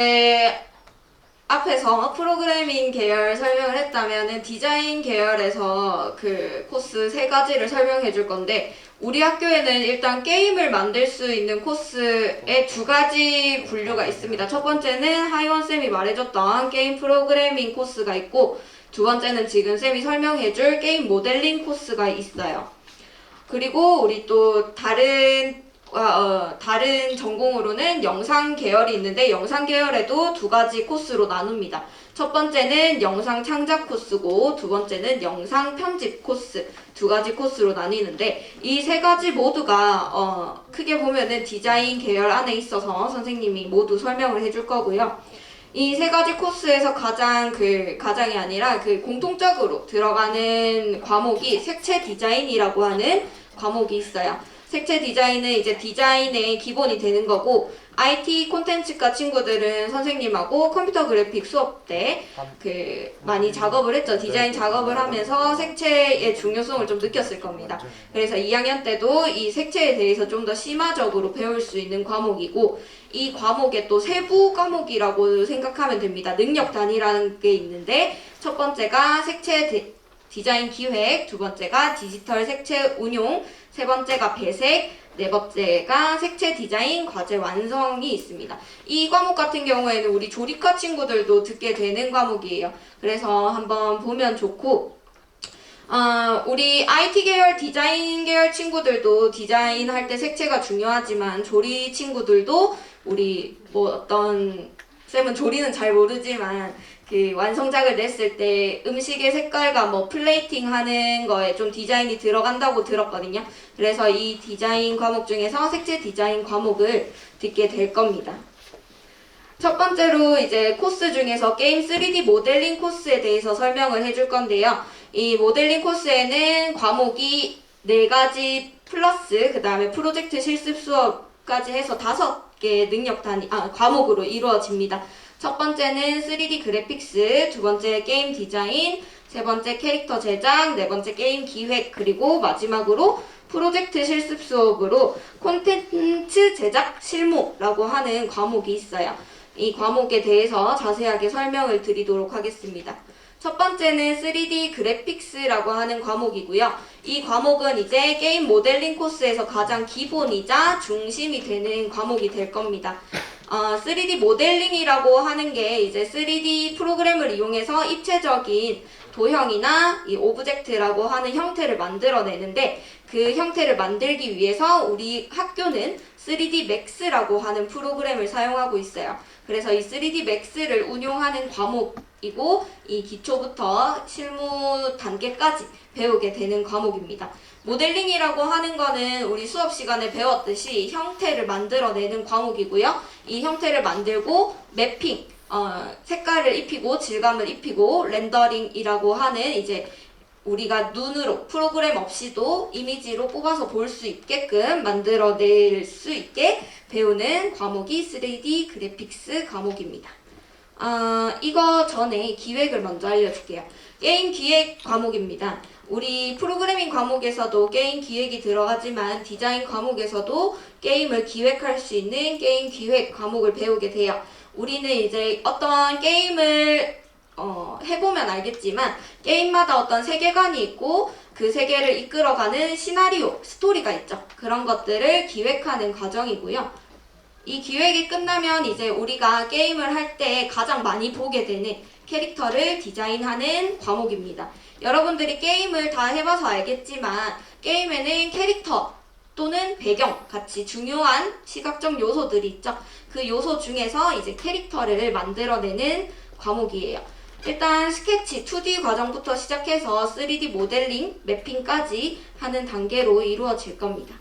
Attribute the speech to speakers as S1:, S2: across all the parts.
S1: 네, 앞에서 프로그래밍 계열 설명을 했다면은 디자인 계열에서 그 코스 세 가지를 설명해 줄 건데 우리 학교에는 일단 게임을 만들 수 있는 코스에 두 가지 분류가 있습니다. 첫 번째는 하이원 쌤이 말해줬던 게임 프로그래밍 코스가 있고 두 번째는 지금 쌤이 설명해 줄 게임 모델링 코스가 있어요. 그리고 우리 또 다른 어, 어, 다른 전공으로는 영상 계열이 있는데 영상 계열에도 두 가지 코스로 나눕니다. 첫 번째는 영상 창작 코스고 두 번째는 영상 편집 코스 두 가지 코스로 나뉘는데 이 세 가지 모두가 어, 크게 보면은 디자인 계열 안에 있어서 선생님이 모두 설명을 해줄 거고요. 이 세 가지 코스에서 가장 그 가장이 아니라 그 공통적으로 들어가는 과목이 색채 디자인이라고 하는 과목이 있어요. 색채 디자인은 이제 디자인의 기본이 되는 거고 IT 콘텐츠과 친구들은 선생님하고 컴퓨터 그래픽 수업 때 그 많이 작업을 했죠. 디자인 작업을 하면서 색채의 중요성을 좀 느꼈을 겁니다. 그래서 2학년 때도 이 색채에 대해서 좀 더 심화적으로 배울 수 있는 과목이고 이 과목의 또 세부 과목이라고 생각하면 됩니다. 능력 단위라는 게 있는데 첫 번째가 색채 디- 디자인 기획, 두 번째가 디지털 색채 운용, 세 번째가 배색, 네 번째가 색채 디자인 과제 완성이 있습니다. 이 과목 같은 경우에는 우리 조리과 친구들도 듣게 되는 과목이에요. 그래서 한번 보면 좋고 아, 우리 IT 계열, 디자인 계열 친구들도 디자인 할 때 색채가 중요하지만 조리 친구들도 우리 뭐 어떤 쌤은 조리는 잘 모르지만 그 완성작을 냈을 때 음식의 색깔과 뭐 플레이팅 하는 거에 좀 디자인이 들어간다고 들었거든요. 그래서 이 디자인 과목 중에서 색채 디자인 과목을 듣게 될 겁니다. 첫 번째로 이제 코스 중에서 게임 3D 모델링 코스에 대해서 설명을 해줄 건데요. 이 모델링 코스에는 과목이 네 가지 플러스 그 다음에 프로젝트 실습 수업까지 해서 다섯 개 능력 단위 아 과목으로 이루어집니다. 첫 번째는 3D 그래픽스, 두 번째 게임 디자인, 세 번째 캐릭터 제작, 네 번째 게임 기획, 그리고 마지막으로 프로젝트 실습 수업으로 콘텐츠 제작 실무라고 하는 과목이 있어요. 이 과목에 대해서 자세하게 설명을 드리도록 하겠습니다. 첫 번째는 3D 그래픽스라고 하는 과목이고요. 이 과목은 이제 게임 모델링 코스에서 가장 기본이자 중심이 되는 과목이 될 겁니다. 어, 3D 모델링이라고 하는 게 이제 3D 프로그램을 이용해서 입체적인 도형이나 이 오브젝트라고 하는 형태를 만들어내는데 그 형태를 만들기 위해서 우리 학교는 3D Max라고 하는 프로그램을 사용하고 있어요. 그래서 이 3D Max를 운용하는 과목이고 이 기초부터 실무 단계까지 배우게 되는 과목입니다. 모델링이라고 하는 거는 우리 수업 시간에 배웠듯이 형태를 만들어내는 과목이고요. 이 형태를 만들고 매핑, 어, 색깔을 입히고 질감을 입히고 렌더링이라고 하는 이제 우리가 눈으로 프로그램 없이도 이미지로 뽑아서 볼 수 있게끔 만들어낼 수 있게 배우는 과목이 3D 그래픽스 과목입니다. 아, 이거 전에 기획을 먼저 알려줄게요. 게임 기획 과목입니다. 우리 프로그래밍 과목에서도 게임 기획이 들어가지만 디자인 과목에서도 게임을 기획할 수 있는 게임 기획 과목을 배우게 돼요. 우리는 이제 어떤 게임을 어, 해보면 알겠지만 게임마다 어떤 세계관이 있고 그 세계를 이끌어가는 시나리오, 스토리가 있죠. 그런 것들을 기획하는 과정이고요. 이 기획이 끝나면 이제 우리가 게임을 할 때 가장 많이 보게 되는 캐릭터를 디자인하는 과목입니다. 여러분들이 게임을 다 해봐서 알겠지만 게임에는 캐릭터 또는 배경 같이 중요한 시각적 요소들이 있죠. 그 요소 중에서 이제 캐릭터를 만들어내는 과목이에요. 일단 스케치 2D 과정부터 시작해서 3D 모델링, 매핑까지 하는 단계로 이루어질 겁니다.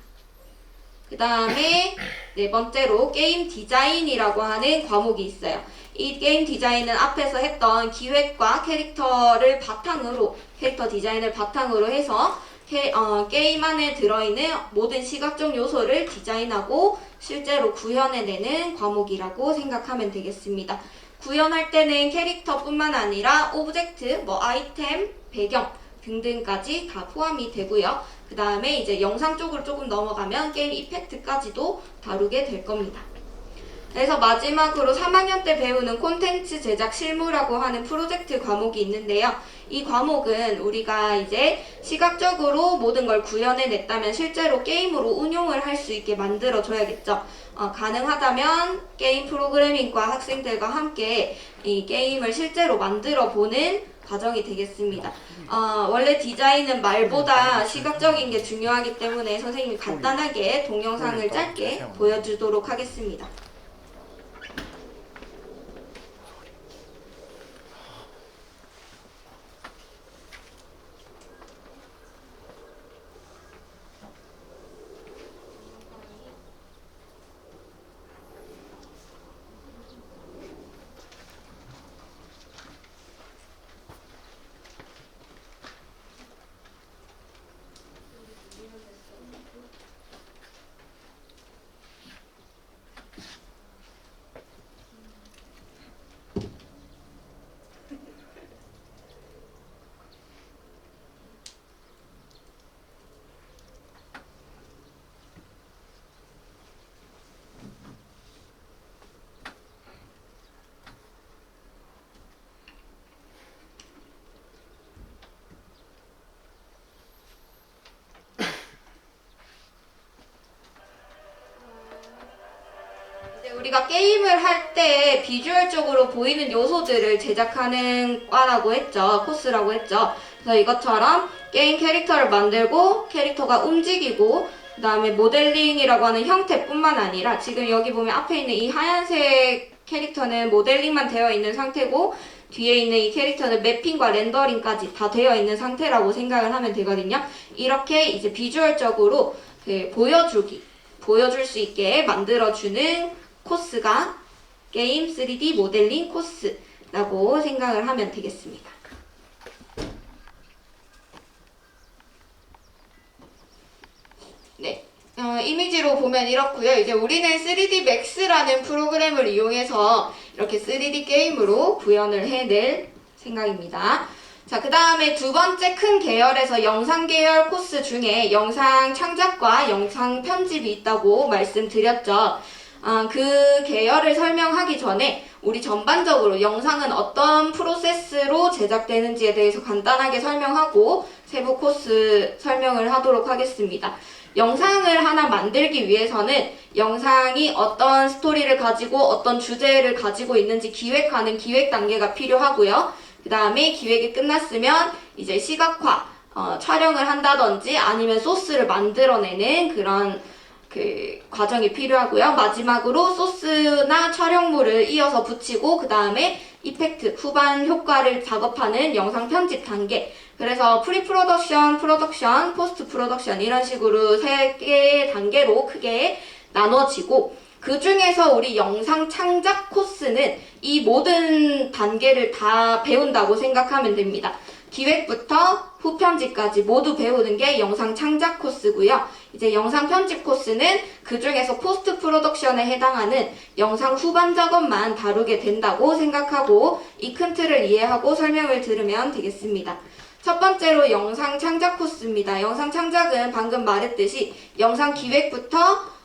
S1: 그 다음에 네 번째로 게임 디자인이라고 하는 과목이 있어요. 이 게임 디자인은 앞에서 했던 기획과 캐릭터를 바탕으로 캐릭터 디자인을 바탕으로 해서 게, 어, 게임 안에 들어있는 모든 시각적 요소를 디자인하고 실제로 구현해내는 과목이라고 생각하면 되겠습니다. 구현할 때는 캐릭터뿐만 아니라 오브젝트, 뭐 아이템, 배경 등등까지 다 포함이 되고요. 그 다음에 이제 영상 쪽으로 조금 넘어가면 게임 이펙트까지도 다루게 될 겁니다. 그래서 마지막으로 3학년 때 배우는 콘텐츠 제작 실무라고 하는 프로젝트 과목이 있는데요. 이 과목은 우리가 이제 시각적으로 모든 걸 구현해냈다면 실제로 게임으로 운용을 할 수 있게 만들어줘야겠죠. 어, 가능하다면 게임 프로그래밍과 학생들과 함께 이 게임을 실제로 만들어 보는 과정이 되겠습니다. 어, 원래 디자인은 말보다 시각적인 게 중요하기 때문에 선생님이 간단하게 동영상을 짧게 보여주도록 하겠습니다. 우리가 게임을 할 때 비주얼적으로 보이는 요소들을 제작하는 과라고 했죠. 코스라고 했죠. 그래서 이것처럼 게임 캐릭터를 만들고 캐릭터가 움직이고 그 다음에 모델링이라고 하는 형태뿐만 아니라 지금 여기 보면 앞에 있는 이 하얀색 캐릭터는 모델링만 되어 있는 상태고 뒤에 있는 이 캐릭터는 매핑과 렌더링까지 다 되어 있는 상태라고 생각을 하면 되거든요. 이렇게 이제 비주얼적으로 그 보여주기, 보여줄 수 있게 만들어주는 코스가 게임 3D 모델링 코스라고 생각을 하면 되겠습니다. 네. 어, 이미지로 보면 이렇고요. 이제 우리는 3D Max라는 프로그램을 이용해서 이렇게 3D 게임으로 구현을 해낼 생각입니다. 자, 그 다음에 두 번째 큰 계열에서 영상 계열 코스 중에 영상 창작과 영상 편집이 있다고 말씀드렸죠. 아, 그 계열을 설명하기 전에 우리 전반적으로 영상은 어떤 프로세스로 제작되는지에 대해서 간단하게 설명하고 세부 코스 설명을 하도록 하겠습니다. 영상을 하나 만들기 위해서는 영상이 어떤 스토리를 가지고 어떤 주제를 가지고 있는지 기획하는 기획 단계가 필요하고요. 그 다음에 기획이 끝났으면 이제 시각화, 어, 촬영을 한다든지 아니면 소스를 만들어내는 그런 그 과정이 필요하고요. 마지막으로 소스나 촬영물을 이어서 붙이고 그 다음에 이펙트 후반 효과를 작업하는 영상 편집 단계. 그래서 프리 프로덕션, 프로덕션, 포스트 프로덕션 이런 식으로 세 개의 단계로 크게 나눠지고 그 중에서 우리 영상 창작 코스는 이 모든 단계를 다 배운다고 생각하면 됩니다. 기획부터 후편집까지 모두 배우는 게 영상 창작 코스고요. 이제 영상 편집 코스는 그 중에서 포스트 프로덕션에 해당하는 영상 후반 작업만 다루게 된다고 생각하고 이 큰 틀을 이해하고 설명을 들으면 되겠습니다. 첫 번째로 영상 창작 코스입니다. 영상 창작은 방금 말했듯이 영상 기획부터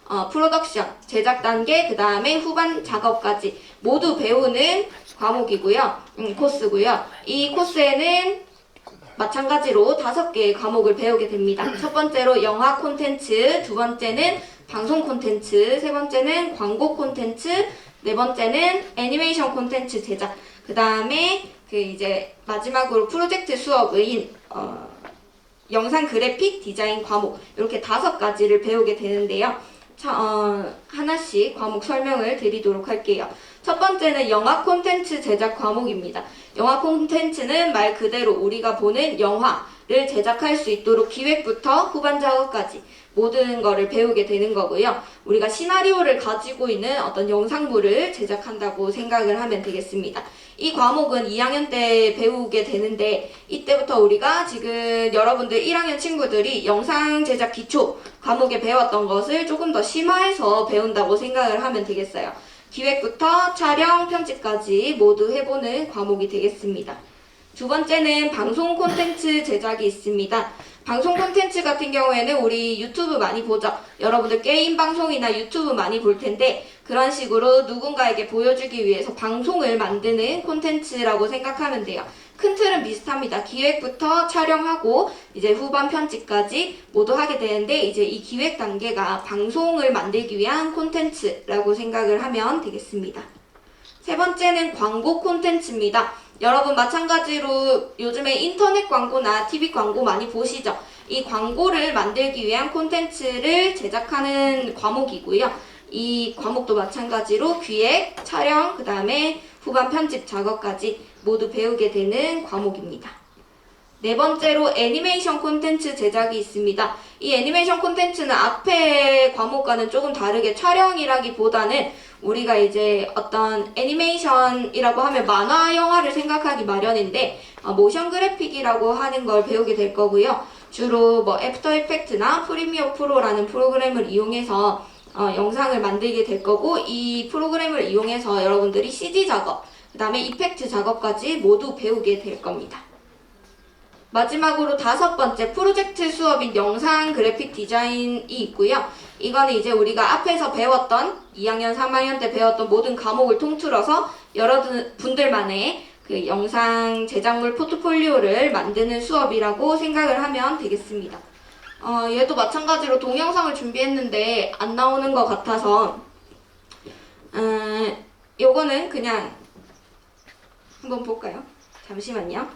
S1: 어, 프로덕션, 제작 단계, 그 다음에 후반 작업까지 모두 배우는 과목이고요. 음, 코스고요. 이 코스에는 마찬가지로 다섯 개의 과목을 배우게 됩니다. 첫 번째로 영화 콘텐츠, 두 번째는 방송 콘텐츠, 세 번째는 광고 콘텐츠, 네 번째는 애니메이션 콘텐츠 제작, 그 다음에 그 이제 마지막으로 프로젝트 수업인 어, 영상 그래픽 디자인 과목 이렇게 다섯 가지를 배우게 되는데요. 자, 어, 하나씩 과목 설명을 드리도록 할게요. 첫 번째는 영화 콘텐츠 제작 과목입니다. 영화 콘텐츠는 말 그대로 우리가 보는 영화를 제작할 수 있도록 기획부터 후반 작업까지 모든 거를 배우게 되는 거고요. 우리가 시나리오를 가지고 있는 어떤 영상물을 제작한다고 생각을 하면 되겠습니다. 이 과목은 2학년 때 배우게 되는데 이때부터 우리가 지금 여러분들 1학년 친구들이 영상 제작 기초 과목에 배웠던 것을 조금 더 심화해서 배운다고 생각을 하면 되겠어요. 기획부터 촬영, 편집까지 모두 해보는 과목이 되겠습니다. 두 번째는 방송 콘텐츠 제작이 있습니다. 방송 콘텐츠 같은 경우에는 우리 유튜브 많이 보죠. 여러분들 게임 방송이나 유튜브 많이 볼 텐데 그런 식으로 누군가에게 보여주기 위해서 방송을 만드는 콘텐츠라고 생각하면 돼요. 큰 틀은 비슷합니다. 기획부터 촬영하고 이제 후반 편집까지 모두 하게 되는데 이제 이 기획 단계가 방송을 만들기 위한 콘텐츠라고 생각을 하면 되겠습니다. 세 번째는 광고 콘텐츠입니다. 여러분 마찬가지로 요즘에 인터넷 광고나 TV 광고 많이 보시죠? 이 광고를 만들기 위한 콘텐츠를 제작하는 과목이고요. 이 과목도 마찬가지로 기획, 촬영, 그 다음에 후반 편집 작업까지 모두 배우게 되는 과목입니다. 네 번째로 애니메이션 콘텐츠 제작이 있습니다. 이 애니메이션 콘텐츠는 앞에 과목과는 조금 다르게 촬영이라기보다는 우리가 이제 어떤 애니메이션이라고 하면 만화 영화를 생각하기 마련인데 어, 모션 그래픽이라고 하는 걸 배우게 될 거고요. 주로 뭐 애프터 이펙트나 프리미어 프로라는 프로그램을 이용해서 어, 영상을 만들게 될 거고 이 프로그램을 이용해서 여러분들이 CG 작업, 그 다음에 이펙트 작업까지 모두 배우게 될 겁니다. 마지막으로 다섯 번째 프로젝트 수업인 영상 그래픽 디자인이 있고요. 이거는 이제 우리가 앞에서 배웠던 2학년, 3학년 때 배웠던 모든 과목을 통틀어서 여러분들만의 그 영상 제작물 포트폴리오를 만드는 수업이라고 생각을 하면 되겠습니다. 어, 얘도 마찬가지로 동영상을 준비했는데 안 나오는 것 같아서 음, 요거는 그냥 한번 볼까요? 잠시만요.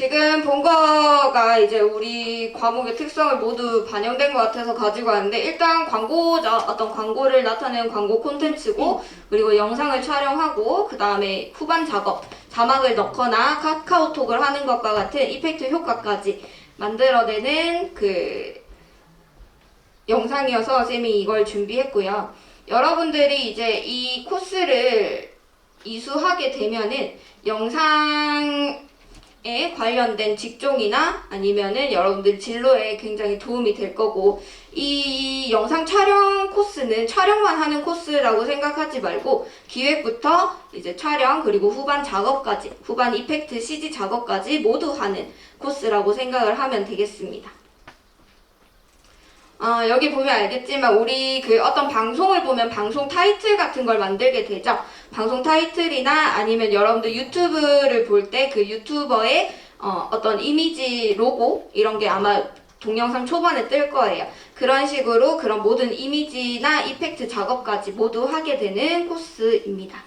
S1: 지금 본 거가 이제 우리 과목의 특성을 모두 반영된 것 같아서 가지고 왔는데 일단 광고자 어떤 광고를 나타내는 광고 콘텐츠고 그리고 영상을 촬영하고 그 다음에 후반 작업 자막을 넣거나 카카오톡을 하는 것과 같은 이펙트 효과까지 만들어내는 그 영상이어서 쌤이 이걸 준비했고요. 여러분들이 이제 이 코스를 이수하게 되면은 영상 에 관련된 직종이나 아니면은 여러분들 진로에 굉장히 도움이 될 거고 이 영상 촬영 코스는 촬영만 하는 코스라고 생각하지 말고 기획부터 이제 촬영 그리고 후반 작업까지 후반 이펙트 CG 작업까지 모두 하는 코스라고 생각을 하면 되겠습니다. 어, 여기 보면 알겠지만 우리 그 어떤 방송을 보면 방송 타이틀 같은 걸 만들게 되죠. 방송 타이틀이나 아니면 여러분들 유튜브를 볼 때 그 유튜버의 어, 어떤 이미지 로고 이런 게 아마 동영상 초반에 뜰 거예요. 그런 식으로 그런 모든 이미지나 이펙트 작업까지 모두 하게 되는 코스입니다.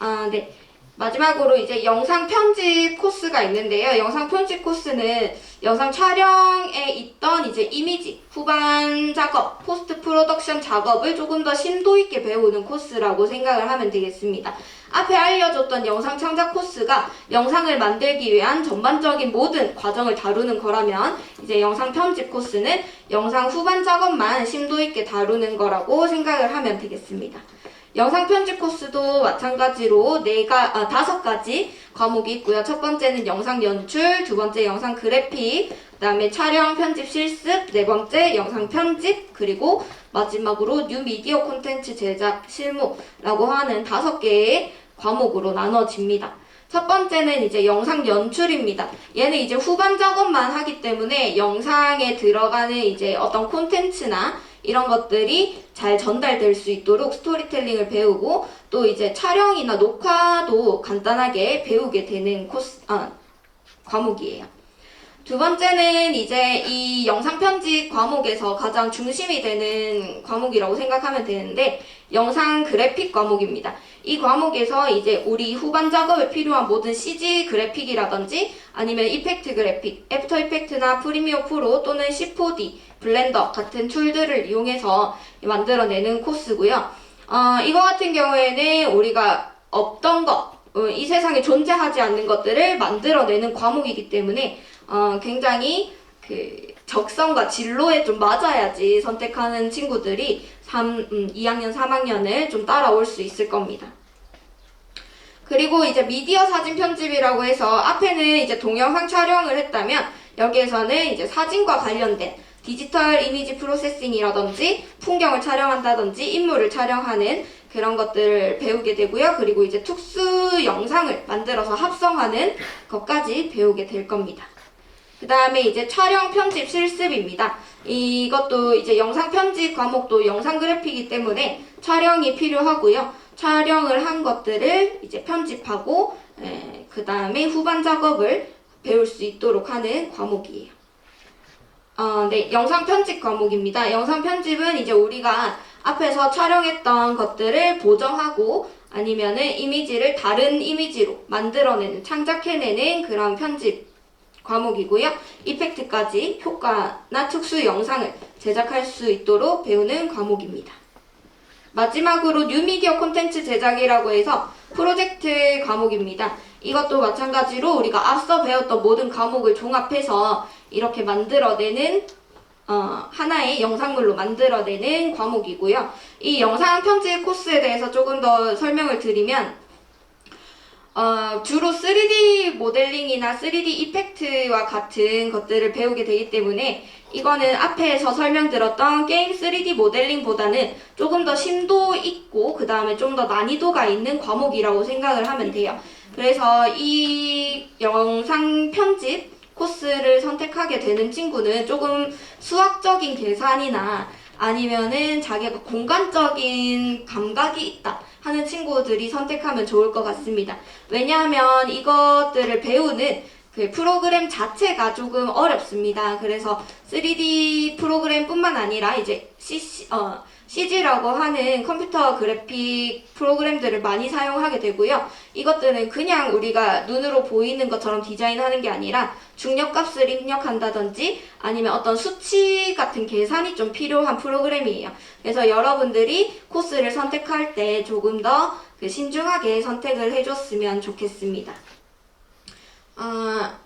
S1: 아, 네. 마지막으로 이제 영상 편집 코스가 있는데요. 영상 편집 코스는 영상 촬영에 있던 이제 이미지, 후반 작업, 포스트 프로덕션 작업을 조금 더 심도 있게 배우는 코스라고 생각을 하면 되겠습니다. 앞에 알려줬던 영상 창작 코스가 영상을 만들기 위한 전반적인 모든 과정을 다루는 거라면 이제 영상 편집 코스는 영상 후반 작업만 심도 있게 다루는 거라고 생각을 하면 되겠습니다. 영상 편집 코스도 마찬가지로 네가 아, 다섯 가지 과목이 있고요. 첫 번째는 영상 연출, 두 번째 영상 그래픽, 그다음에 촬영 편집 실습, 네 번째 영상 편집, 그리고 마지막으로 뉴 미디어 콘텐츠 제작 실무라고 하는 다섯 개의 과목으로 나눠집니다. 첫 번째는 이제 영상 연출입니다. 얘는 이제 후반 작업만 하기 때문에 영상에 들어가는 이제 어떤 콘텐츠나 이런 것들이 잘 전달될 수 있도록 스토리텔링을 배우고 또 이제 촬영이나 녹화도 간단하게 배우게 되는 코스, 아, 과목이에요. 두 번째는 이제 이 영상 편집 과목에서 가장 중심이 되는 과목이라고 생각하면 되는데 영상 그래픽 과목입니다. 이 과목에서 이제 우리 후반 작업에 필요한 모든 CG 그래픽이라든지 아니면 이펙트 그래픽, 애프터 이펙트나 프리미어 프로 또는 C4D, 블렌더 같은 툴들을 이용해서 만들어내는 코스고요. 어, 이거 같은 경우에는 우리가 없던 것, 어, 이 세상에 존재하지 않는 것들을 만들어내는 과목이기 때문에 어, 굉장히 그 적성과 진로에 좀 맞아야지 선택하는 친구들이 3, 음, 2학년, 3학년을 좀 따라올 수 있을 겁니다. 그리고 이제 미디어 사진 편집이라고 해서 앞에는 이제 동영상 촬영을 했다면 여기에서는 이제 사진과 관련된 디지털 이미지 프로세싱이라든지 풍경을 촬영한다든지 인물을 촬영하는 그런 것들을 배우게 되고요. 그리고 이제 특수 영상을 만들어서 합성하는 것까지 배우게 될 겁니다. 그 다음에 이제 촬영 편집 실습입니다. 이것도 이제 영상 편집 과목도 영상 그래픽이기 때문에 촬영이 필요하고요. 촬영을 한 것들을 이제 편집하고 그 다음에 후반 작업을 배울 수 있도록 하는 과목이에요. 어, 네, 영상 편집 과목입니다. 영상 편집은 이제 우리가 앞에서 촬영했던 것들을 보정하고 아니면은 이미지를 다른 이미지로 만들어내는, 창작해내는 그런 편집 과목이고요. 이펙트까지 효과나 특수 영상을 제작할 수 있도록 배우는 과목입니다. 마지막으로 뉴미디어 콘텐츠 제작이라고 해서 프로젝트 과목입니다. 이것도 마찬가지로 우리가 앞서 배웠던 모든 과목을 종합해서 이렇게 만들어내는 어, 하나의 영상물로 만들어내는 과목이고요. 이 영상 편집 코스에 대해서 조금 더 설명을 드리면 어, 주로 3D 모델링이나 3D 이펙트와 같은 것들을 배우게 되기 때문에 이거는 앞에서 설명드렸던 게임 3D 모델링보다는 조금 더 심도 있고 그 다음에 좀 더 난이도가 있는 과목이라고 생각을 하면 돼요. 그래서 이 영상 편집 코스를 선택하게 되는 친구는 조금 수학적인 계산이나 아니면은 자기가 공간적인 감각이 있다 하는 친구들이 선택하면 좋을 것 같습니다. 왜냐하면 이것들을 배우는 그 프로그램 자체가 조금 어렵습니다. 그래서 3D 프로그램뿐만 아니라 이제 CC, 어, CG라고 하는 컴퓨터 그래픽 프로그램들을 많이 사용하게 되고요. 이것들은 그냥 우리가 눈으로 보이는 것처럼 디자인하는 게 아니라 중력값을 입력한다든지 아니면 어떤 수치 같은 계산이 좀 필요한 프로그램이에요. 그래서 여러분들이 코스를 선택할 때 조금 더그 신중하게 선택을 해줬으면 좋겠습니다. 아,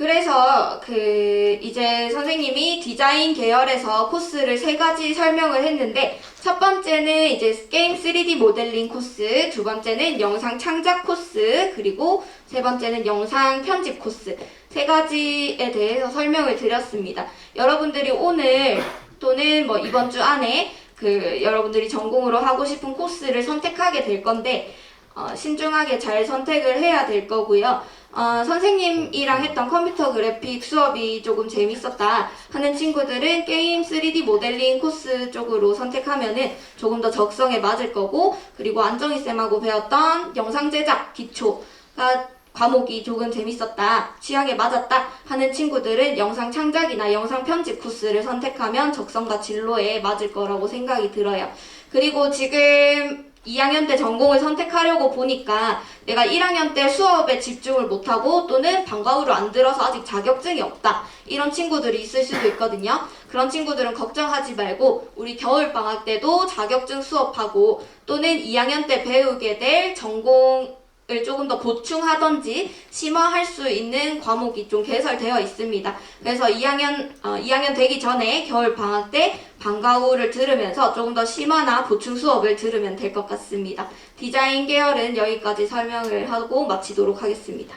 S1: 그래서 그 이제 선생님이 디자인 계열에서 코스를 세 가지 설명을 했는데 첫 번째는 이제 게임 3D 모델링 코스, 두 번째는 영상 창작 코스, 그리고 세 번째는 영상 편집 코스 세 가지에 대해서 설명을 드렸습니다. 여러분들이 오늘 또는 뭐 이번 주 안에 그 여러분들이 전공으로 하고 싶은 코스를 선택하게 될 건데 어, 신중하게 잘 선택을 해야 될 거고요. 어, 선생님이랑 했던 컴퓨터 그래픽 수업이 조금 재밌었다 하는 친구들은 게임 3D 모델링 코스 쪽으로 선택하면은 조금 더 적성에 맞을 거고 그리고 안정희 쌤하고 배웠던 영상 제작 기초가 과목이 조금 재밌었다, 취향에 맞았다 하는 친구들은 영상 창작이나 영상 편집 코스를 선택하면 적성과 진로에 맞을 거라고 생각이 들어요. 그리고 지금 2학년 때 전공을 선택하려고 보니까 내가 1학년 때 수업에 집중을 못하고 또는 방과후를 안 들어서 아직 자격증이 없다. 이런 친구들이 있을 수도 있거든요. 그런 친구들은 걱정하지 말고 우리 겨울방학 때도 자격증 수업하고 또는 2학년 때 배우게 될 전공 을 조금 더 보충하던지 심화할 수 있는 과목이 좀 개설되어 있습니다. 그래서 2학년 어, 2학년 되기 전에 겨울 방학 때 방과 후를 들으면서 조금 더 심화나 보충 수업을 들으면 될 것 같습니다. 디자인 계열은 여기까지 설명을 하고 마치도록 하겠습니다.